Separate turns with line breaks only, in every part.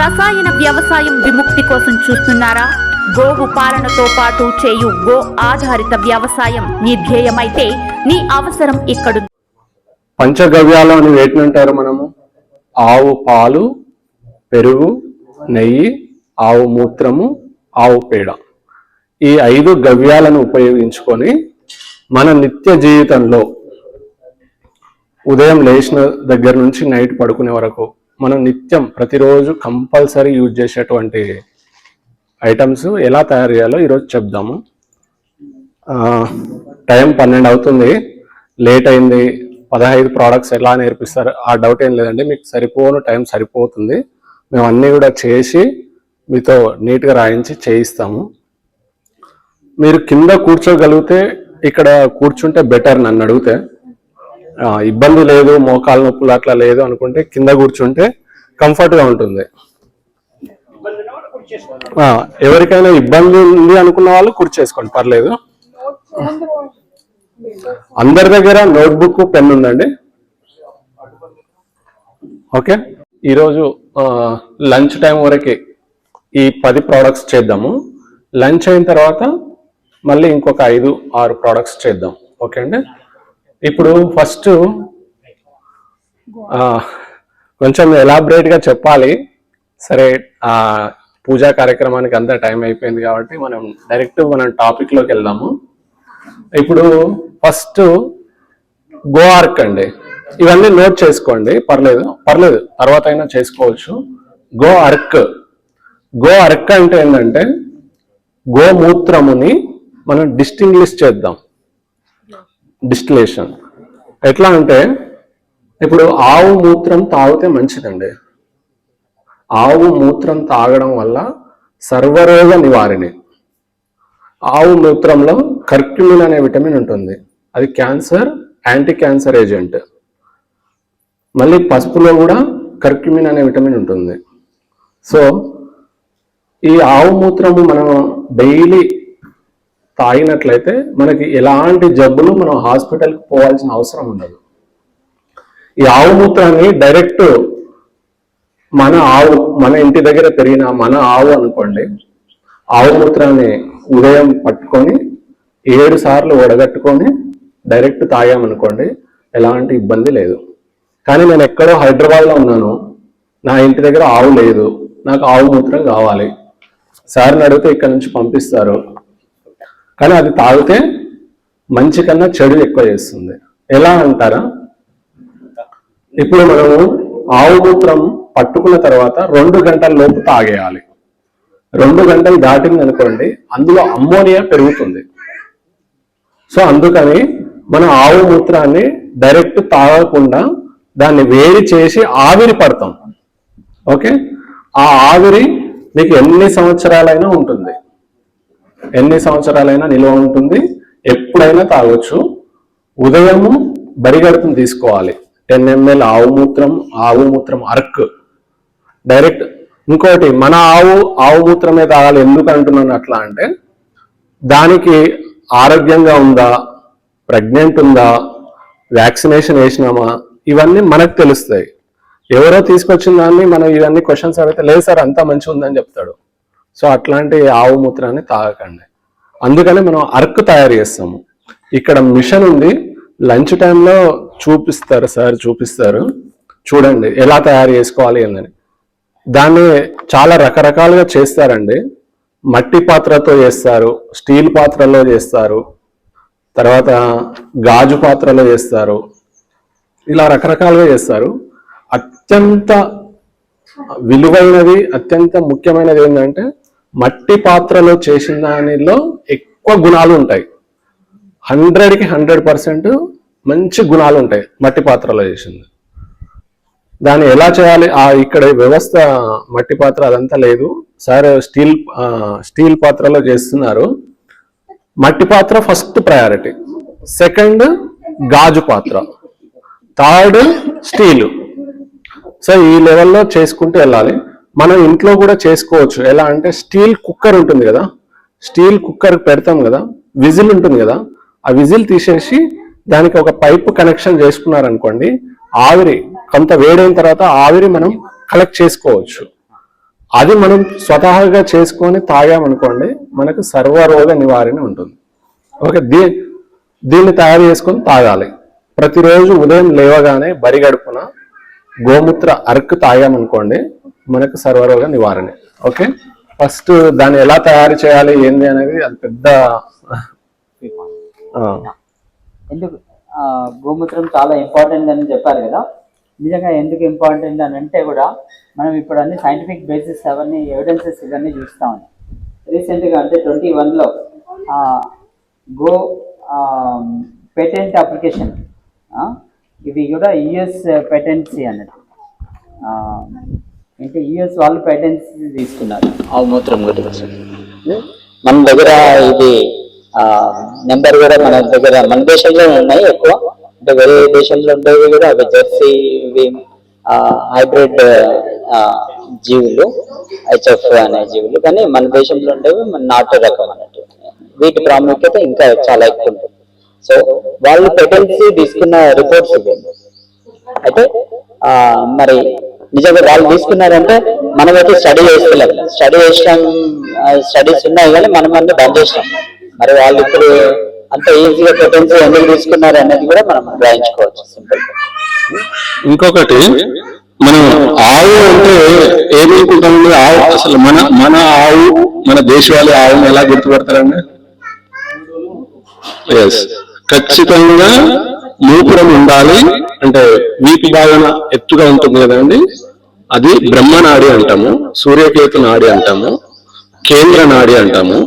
రసాయన వ్యవసాయం విముక్తి కోసం చూస్తున్నారా? గోవు పాలనతో పాటు చేయు గో ఆధారిత వ్యవసాయం నీ ధ్యేయమైతే నీ అవసరం ఇక్కడ
పంచగవ్యాలు అని వేటినంటారు మనము? ఆవు పాలు పెరుగు నెయ్యి ఆవు మూత్రము ఆవు పేడ. ఈ ఐదు గవ్యాలను ఉపయోగించుకొని మన నిత్య జీవితంలో ఉదయం లేచిన దగ్గర నుంచి నైట్ పడుకునే వరకు మనం నిత్యం ప్రతిరోజు కంపల్సరీ యూజ్ చేసేటువంటి ఐటమ్స్ ఎలా తయారు చేయాలో ఈరోజు చెప్దాము. టైం పన్నెండు అవుతుంది. లేట్ అయింది. పదహైదు ప్రోడక్ట్స్ ఎలా నేర్పిస్తారు? ఆ డౌట్ ఏం లేదండి. మీకు సరిపోను టైం సరిపోతుంది. మేము అన్నీ కూడా చేసి మీతో నీట్గా రాయించి చేయిస్తాము. మీరు కింద కూర్చోగలిగితే ఇక్కడ కూర్చుంటే బెటర్ నన్ను అడిగితే. ఇబ్బంది లేదు మోకాలు నొప్పులు అట్లా లేదు అనుకుంటే కింద కూర్చుంటే కంఫర్ట్గా ఉంటుంది. ఎవరికైనా ఇబ్బంది ఉంది అనుకున్న వాళ్ళు కూర్చేసుకోండి పర్లేదు. అందరి దగ్గర నోట్బుక్ పెన్ ఉందండి. ఓకే? ఈరోజు లంచ్ టైం వరకు ఈ పది ప్రోడక్ట్స్ చేద్దాము. లంచ్ అయిన తర్వాత మళ్ళీ ఇంకొక ఐదు ఆరు ప్రోడక్ట్స్ చేద్దాం. ఓకే అండి? ఇప్పుడు ఫస్ట్ కొంచెం ఎలాబరేట్గా చెప్పాలి. సరే పూజా కార్యక్రమానికి అంతా టైం అయిపోయింది కాబట్టి మనం డైరెక్ట్ మనం టాపిక్లోకి వెళ్దాము. ఇప్పుడు ఫస్ట్ గో ఆర్క్ అండి. ఇవన్నీ నోట్ చేసుకోండి. పర్లేదు పర్లేదు. తర్వాత అయినా చేసుకోవచ్చు. గో అర్క్. గో అర్క్ అంటే ఏంటంటే గోమూత్రముని మనం డిస్టింగ్లిష్ చేద్దాం. డిస్టిలేషన్. ఎట్లా అంటే ఇప్పుడు ఆవు మూత్రం తాగితే మంచిదండి. ఆవు మూత్రం తాగడం వల్ల సర్వరోగ నివారిణి. ఆవు మూత్రంలో కర్క్యుమిన్ అనే విటమిన్ ఉంటుంది. అది క్యాన్సర్ యాంటీ క్యాన్సర్ ఏజెంట్. మళ్ళీ పసుపులో కూడా కర్క్యుమిన్ అనే విటమిన్ ఉంటుంది. సో ఈ ఆవు మూత్రము మనం డైలీ తాగినట్లయితే మనకి ఎలాంటి జబ్బులు మనం హాస్పిటల్కి పోవాల్సిన అవసరం ఉండదు. ఈ ఆవు మూత్రాన్ని డైరెక్ట్ మన ఆవు మన ఇంటి దగ్గర పెరిగిన మన ఆవు అనుకోండి ఆవు మూత్రాన్ని ఉదయం పట్టుకొని ఏడు సార్లు వడగట్టుకొని డైరెక్ట్ తాగామనుకోండి ఎలాంటి ఇబ్బంది లేదు. కానీ నేను ఎక్కడో హైదరాబాద్లో ఉన్నాను నా ఇంటి దగ్గర ఆవు లేదు నాకు ఆవు మూత్రం కావాలి. సార్ని అడిగితే ఇక్కడ నుంచి పంపిస్తారు కానీ అది తాగితే మంచి కన్నా చెడు ఎక్కువ చేస్తుంది. ఎలా అంటారా? ఇప్పుడు మనము ఆవు మూత్రం పట్టుకున్న తర్వాత రెండు గంటల లోపు తాగేయాలి. రెండు గంటలు దాటింది అనుకోండి అందులో అమ్మోనియా పెరుగుతుంది. సో అందుకని మనం ఆవు మూత్రాన్ని డైరెక్ట్ తాగకుండా దాన్ని వేడి చేసి ఆవిరి పడతాం. ఓకే? ఆ ఆవిరి మీకు ఎన్ని సంవత్సరాలైనా ఉంటుంది. ఎన్ని సంవత్సరాలైనా నిల్వ ఉంటుంది ఎప్పుడైనా తాగొచ్చు. ఉదయము బరిగడుపుని తీసుకోవాలి. టెన్ ఎంఎల్ ఆవు మూత్రం ఆవు మూత్రం అర్క్. డైరెక్ట్ ఇంకోటి మన ఆవు ఆవు మూత్రమే తాగాలి. ఎందుకు అంటున్నాను అట్లా అంటే దానికి ఆరోగ్యంగా ఉందా ప్రెగ్నెంట్ ఉందా వ్యాక్సినేషన్ వేసినామా ఇవన్నీ మనకు తెలుస్తాయి. ఎవరో తీసుకొచ్చిన దాన్ని మనం ఇవన్నీ క్వశ్చన్స్ అడిగితే లేదు సార్ అంతా మంచిగా ఉందని చెప్తాడు. సో అట్లాంటి ఆవు మూత్రాన్ని తాగకండి. అందుకనే మనం అర్క్ తయారు చేస్తాము. ఇక్కడ మిషన్ ఉంది. లంచ్ టైంలో చూపిస్తారు సార్ చూపిస్తారు. చూడండి ఎలా తయారు చేసుకోవాలి అని దాన్ని చాలా రకరకాలుగా చేస్తారండి. మట్టి పాత్రతో చేస్తారు స్టీల్ పాత్రలో చేస్తారు తర్వాత గాజు పాత్రలో చేస్తారు. ఇలా రకరకాలుగా చేస్తారు. అత్యంత విలువైనది అత్యంత ముఖ్యమైనది ఏంటంటే మట్టి పాత్రలో చేసిన దానిలో ఎక్కువ గుణాలు ఉంటాయి. హండ్రెడ్కి హండ్రెడ్ పర్సెంట్ మంచి గుణాలు ఉంటాయి మట్టి పాత్రలో చేసింది. దాన్ని ఎలా చేయాలి? ఆ ఇక్కడ వ్యవస్థ మట్టి పాత్ర అదంతా లేదు. సార్ స్టీల్ స్టీల్ పాత్రలో చేస్తున్నారు. మట్టి పాత్ర ఫస్ట్ ప్రయారిటీ. సెకండ్ గాజు పాత్ర. Third steel. సో ఈ లెవెల్లో చేసుకుంటూ వెళ్ళాలి. మనం ఇంట్లో కూడా చేసుకోవచ్చు. ఎలా అంటే స్టీల్ కుక్కర్ ఉంటుంది కదా? స్టీల్ కుక్కర్ పెడతాం కదా? విజిల్ ఉంటుంది కదా? ఆ విజిల్ తీసేసి దానికి ఒక పైప్ కనెక్షన్ చేసుకున్నారనుకోండి ఆవిరి కొంత వేడైన తర్వాత ఆవిరి మనం కలెక్ట్ చేసుకోవచ్చు. అది మనం స్వతహాగా చేసుకొని తాగామనుకోండి మనకు సర్వరోగ నివారణ ఉంటుంది. ఓకే దీ దీన్ని తయారు చేసుకొని తాగాలి. ప్రతిరోజు ఉదయం లేవగానే బరిగడుపున గోమూత్ర అరకు తాగామనుకోండి మనకు సర్వరోగ నివారణ. ఓకే? ఫస్ట్ దాన్ని ఎలా తయారు చేయాలి ఏంది అనేది అది పెద్ద
ఎందుకు? గోమూత్రం చాలా ఇంపార్టెంట్ అని చెప్పారు కదా. నిజంగా ఎందుకు ఇంపార్టెంట్ అని అంటే కూడా మనం ఇప్పుడు అన్ని సైంటిఫిక్ బేసిస్ అవన్నీ ఎవిడెన్సెస్ ఇవన్నీ చూస్తా రీసెంట్గా అంటే ట్వంటీ వన్లో గో పేటెంట్ అప్లికేషన్ ఇవి కూడా యుఎస్ పేటెంట్సీ అన్నట్టు. అంటే యుఎస్ వాళ్ళు పేటెంట్స్ తీసుకున్నారు. ఆవు మూత్రం గురించి మన దగ్గర ఇది నెంబర్ కూడా మన దగ్గర మన దేశంలో ఉన్నాయి ఎక్కువ. అంటే వేరే దేశంలో ఉండేవి కూడా అవి జెర్సీ ఇవి హైబ్రిడ్ జీవులు హెచ్ఎఫ్ అనే జీవులు. కానీ మన దేశంలో ఉండేవి మన నాటు రకం అన్నట్టు. వీటి ప్రాముఖ్యత ఇంకా చాలా ఎక్కువ ఉంటుంది. సో వాళ్ళు పెటెన్సీ తీసుకున్న రిపోర్ట్స్ అయితే ఆ, మరి నిజంగా వాళ్ళు తీసుకున్నారంటే మనమైతే స్టడీ చేస్తలేం. స్టడీ చేసినాం స్టడీస్ ఉన్నాయి కానీ మనం అన్ని బంద్ చేసినాం. మరి వాళ్ళు ఇప్పుడు అంత ఈజీగా పొటెన్షియల్ ఎందుకు తీసుకున్నారు అనేది కూడా మనం గ్రహించుకోవచ్చు. సింపుల్
ఇంకొకటి మనం ఆవు అంటే ఏమనుకుంటాం ఆవు అసలు మన మన ఆవు మన దేశవాళీ ఆవుని ఎలా గుర్తుపడతారండి? ఎస్ ఖచ్చితంగా మూపురం ఉండాలి అంటే వీటి భాగన ఎత్తుగా ఉంటుంది కదండి అది బ్రహ్మనాడి అంటాము సూర్యకేతు నాడి అంటాము కేంద్ర నాడి అంటాము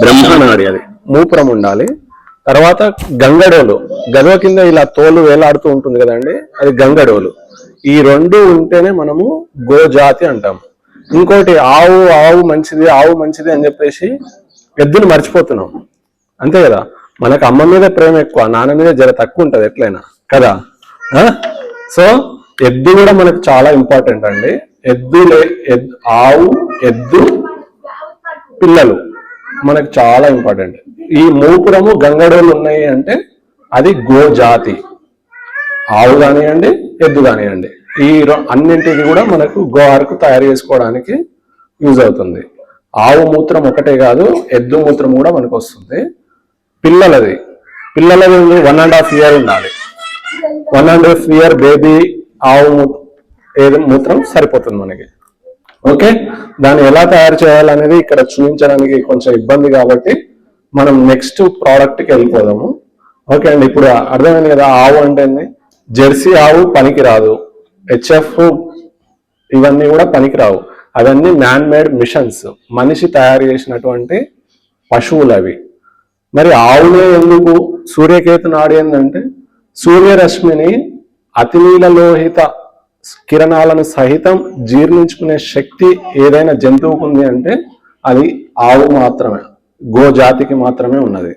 బ్రహ్మనాడి అది. మూపురం ఉండాలి. తర్వాత గంగడోలు. గదవ కింద ఇలా తోలు వేలాడుతూ ఉంటుంది కదండి అది గంగడోలు. ఈ రెండు ఉంటేనే మనము గోజాతి అంటాము. ఇంకోటి ఆవు ఆవు మంచిది ఆవు మంచిది అని చెప్పేసి ఎద్దుని మర్చిపోతున్నాం. అంతే కదా? మనకు అమ్మ మీద ప్రేమ ఎక్కువ నాన్న మీద జర తక్కువ ఉంటుంది ఎట్లయినా. కదా? సో ఎద్దు కూడా మనకు చాలా ఇంపార్టెంట్ అండి. ఎద్దు లే- ఎద్- ఆవు ఎద్దు పిల్లలు మనకు చాలా ఇంపార్టెంట్ ఈ మూపురము గంగడోలు ఉన్నాయి అంటే అది గోజాతి. ఆవు కానివ్వండి ఎద్దు కానివ్వండి. ఈ అన్నింటికి కూడా మనకు గో అరకు తయారు చేసుకోవడానికి యూజ్ అవుతుంది. ఆవు మూత్రం ఒకటే కాదు ఎద్దు మూత్రం కూడా మనకు వస్తుంది. పిల్లలది. పిల్లలది వన్ అండ్ హాఫ్ ఇయర్ ఉండాలి. One and half year baby ఆవు ఏదో మూత్రం సరిపోతుంది మనకి. ఓకే దాన్ని ఎలా తయారు చేయాలనేది ఇక్కడ చూపించడానికి కొంచెం ఇబ్బంది కాబట్టి మనం నెక్స్ట్ ప్రోడక్ట్కి వెళ్ళిపోదాము. ఓకే అండి ఇప్పుడు అర్థమైంది కదా ఆవు అంటే జెర్సీ ఆవు పనికి రాదు హెచ్ఎఫ్ ఇవన్నీ కూడా పనికిరావు. అవన్నీ మ్యాన్ మేడ్ మిషన్స్ మనిషి తయారు చేసినటువంటి పశువులు అవి మరి ఆవులే ఎందుకు? సూర్యకేతు నాడి ఏంటంటే సూర్యరశ్మిని అతినీల లోహిత కిరణాలను సహితం జీర్ణించుకునే శక్తి ఏదైనా జంతువుకు ఉంది అంటే అది ఆవు మాత్రమే గోజాతికి మాత్రమే ఉన్నది.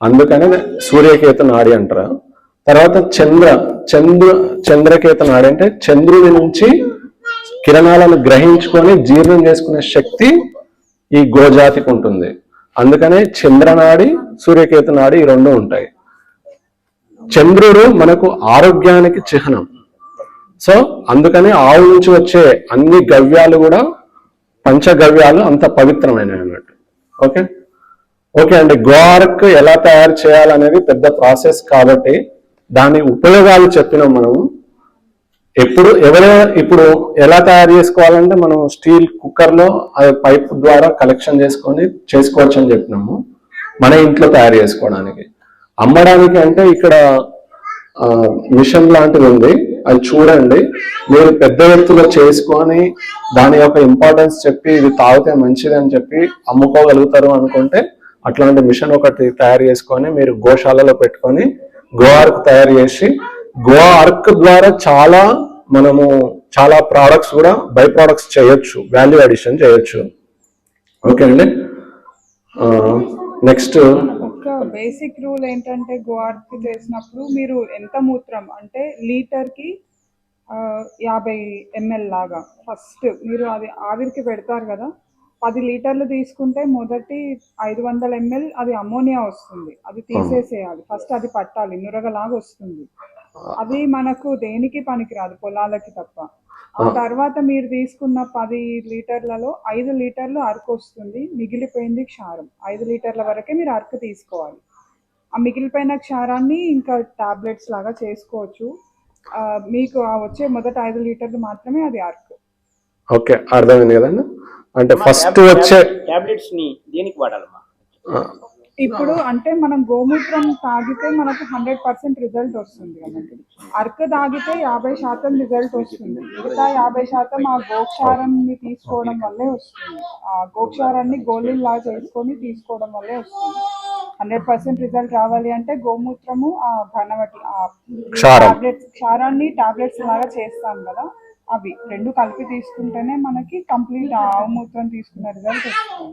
అందుకనే సూర్యకేత నాడి అంటారు. తర్వాత చంద్ర చంద్ర చంద్రకేత నాడి అంటే చంద్రుడి నుంచి కిరణాలను గ్రహించుకొని జీర్ణం చేసుకునే శక్తి ఈ గోజాతికి ఉంటుంది. అందుకనే చంద్రనాడి సూర్యకేతు నాడి ఈ రెండు ఉంటాయి. చంద్రుడు మనకు ఆరోగ్యానికి చిహ్నం. సో అందుకని ఆవు నుంచి వచ్చే అన్ని గవ్యాలు కూడా పంచగవ్యాలు అంత పవిత్రమైనవి అన్నట్టు ఓకే? ఓకే అండి. గోఆర్క్ ఎలా తయారు చేయాలనేది పెద్ద ప్రాసెస్ కాబట్టి దాని ఉపయోగాలు చెప్పినాం మనము. ఎప్పుడు ఎవరైనా ఇప్పుడు ఎలా తయారు చేసుకోవాలంటే మనం స్టీల్ కుక్కర్లో అది పైప్ ద్వారా కలెక్షన్ చేసుకొని చేసుకోవచ్చు అని చెప్పినాము. మన ఇంట్లో తయారు చేసుకోవడానికి. అమ్మడానికి అంటే ఇక్కడ మిషన్ లాంటిది ఉంది. అది చూడండి. మీరు పెద్ద ఎత్తులో చేసుకొని దాని యొక్క ఇంపార్టెన్స్ చెప్పి ఇది తాగితే మంచిది అని చెప్పి అమ్ముకోగలుగుతారు అనుకుంటే అట్లాంటి మిషన్ ఒకటి తయారు చేసుకొని మీరు గోశాలలో పెట్టుకొని గో ఆర్క్ తయారు చేసి గో ఆర్క్ ద్వారా చాలా మనము చాలా ప్రోడక్ట్స్ కూడా బై ప్రోడక్ట్స్ చేయొచ్చు వాల్యూ అడిషన్ చేయొచ్చు. ఓకే అండి? నెక్స్ట్
ఒక బేసిక్ రూల్ ఏంటంటే గోవార్కి చేసినప్పుడు మీరు ఎంత మూత్రం? అంటే లీటర్కి యాభై ఎంఎల్ లాగా. ఫస్ట్ మీరు అది ఆవిరికి పెడతారు కదా పది లీటర్లు తీసుకుంటే మొదటి ఐదు వందల ఎంఎల్ అది అమోనియా వస్తుంది. అది తీసేసేయాలి. ఫస్ట్ అది పట్టాలి నురగలాగా వస్తుంది. అది మనకు దేనికి పనికిరాదు? పొలాలకి తప్ప. ఆ తర్వాత మీరు తీసుకున్న పది లీటర్లలో ఐదు లీటర్లు అరకు వస్తుంది. మిగిలిపోయింది క్షారం. ఐదు లీటర్ల వరకే మీరు అరకు తీసుకోవాలి. ఆ మిగిలిపోయిన క్షారాన్ని ఇంకా టాబ్లెట్స్ లాగా చేసుకోవచ్చు. మీకు ఆ వచ్చే మొదట ఐదు లీటర్లు మాత్రమే అది అరకు.
ఓకే అర్థమైంది కదండి? అంటే ఫస్ట్ వచ్చే
టాబ్లెట్స్ని దేనికి వాడాలమ్మా?
ఇప్పుడు అంటే మనం గోమూత్రం తాగితే మనకు హండ్రెడ్ పర్సెంట్ రిజల్ట్ వస్తుంది కదండి. అర్క తాగితే యాభై శాతం రిజల్ట్ వస్తుంది. మిగతా యాభై శాతం ఆ గోక్షారాన్ని తీసుకోవడం వల్లే వస్తుంది. ఆ గోక్షారాన్ని గోళీల్లా చేసుకొని తీసుకోవడం వల్లే వస్తుంది. హండ్రెడ్ పర్సెంట్ రిజల్ట్ రావాలి అంటే గోమూత్రము ఆ ఘనవటి ఆ. టాబ్లెట్స్ క్షారాన్ని టాబ్లెట్స్ లాగా చేస్తాం కదా అవి రెండు కలిపి తీసుకుంటేనే మనకి కంప్లీట్ ఆవు మూత్రం తీసుకున్న రిజల్ట్ వస్తుంది.